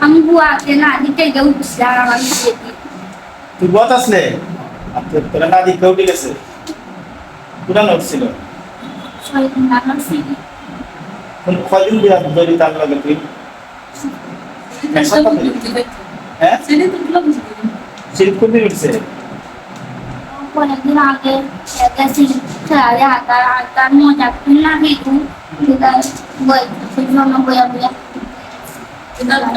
আমি বুয়াকে না দিতে গেউ বুঝলাম আমার বিয়ে দিয়ে তুই বত আসলে আচ্ছা, তোরা না দিকে উঠে গেছে পুরান উঠছিল শহীদ নাম সিটি কোন কয়দিন বিয়া ধরি তার লাগে তুই হ্যাঁ শীত কোন দিন উঠছে কয়েকদিন আগে গেছি খেয়ালে হাতার হাতার মজা না কিন্তু বই সেই জন্য বইয়া বইয়া ফুটবল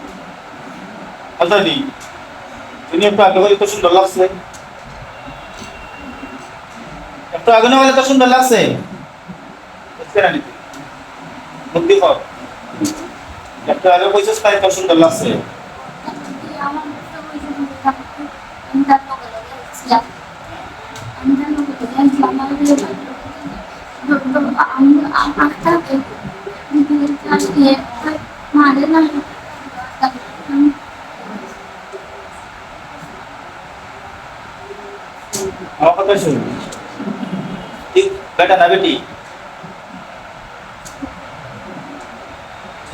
নি তুমি একটু আগে বলে তো সুন্দর লাগছে। একটু আগে না বলে তো সুন্দর লাগছে। মুখ দিব একটু আগে আমার আমি না শুন ঠিক বেটা না বেটি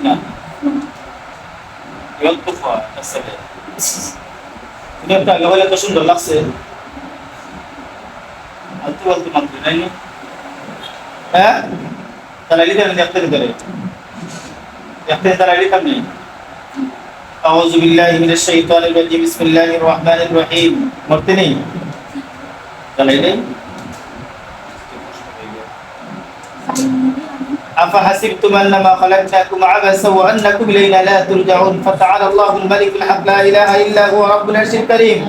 না يلطفها السلام তুমি একটা আগে বলে তো সুন্দর লাগছে আলতু আলতু মানতে নাই হ্যাঁ তারা লিখে আমি দেখতে ধরে দেখতে তারা নেই নেই তালাই নেই أفحسبتم أنما خلقناكم عبثا وأنكم إلينا لا ترجعون فتعالى الله الملك الحق لا إله إلا هو رب العرش الكريم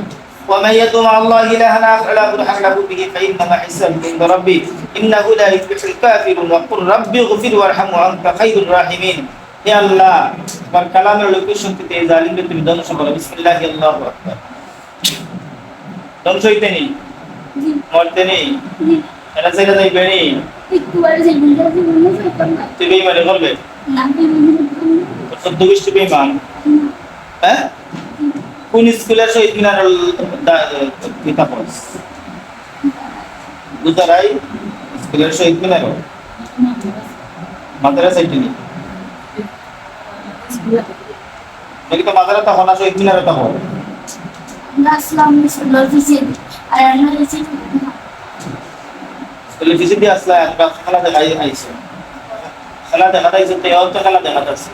ومن يدعو مع الله إلها آخر لا برهان له به فإنما حسابه عند ربي إنه لا يفلح الكافرون وقل رب اغفر وارحم وأنت خير الراحمين يا الله بر كلام লোকেশন থেকে এই জালিমকে তুমি ধ্বংস করো বিসমিল্লাহ আল্লাহু আকবার ধ্বংস হইতে নেই মরতে নেই এটা বিন্দু করতাম না তুই বেইমানি করবে? না বিন্দু বেইমান হ্যাঁ? কোন স্কুলের শহীদ মিনার কিতাব গুতারাই স্কুলের শহীদ মিনার মাদ্রাসা এটি মাদ্রাসা তখন শহীদ মিনার তখন? ভিজিট দিয়ে আসলে খেলা দেখাই আইছে। খেলা দেখা যাইছে তো খেলা দেখা যাচ্ছে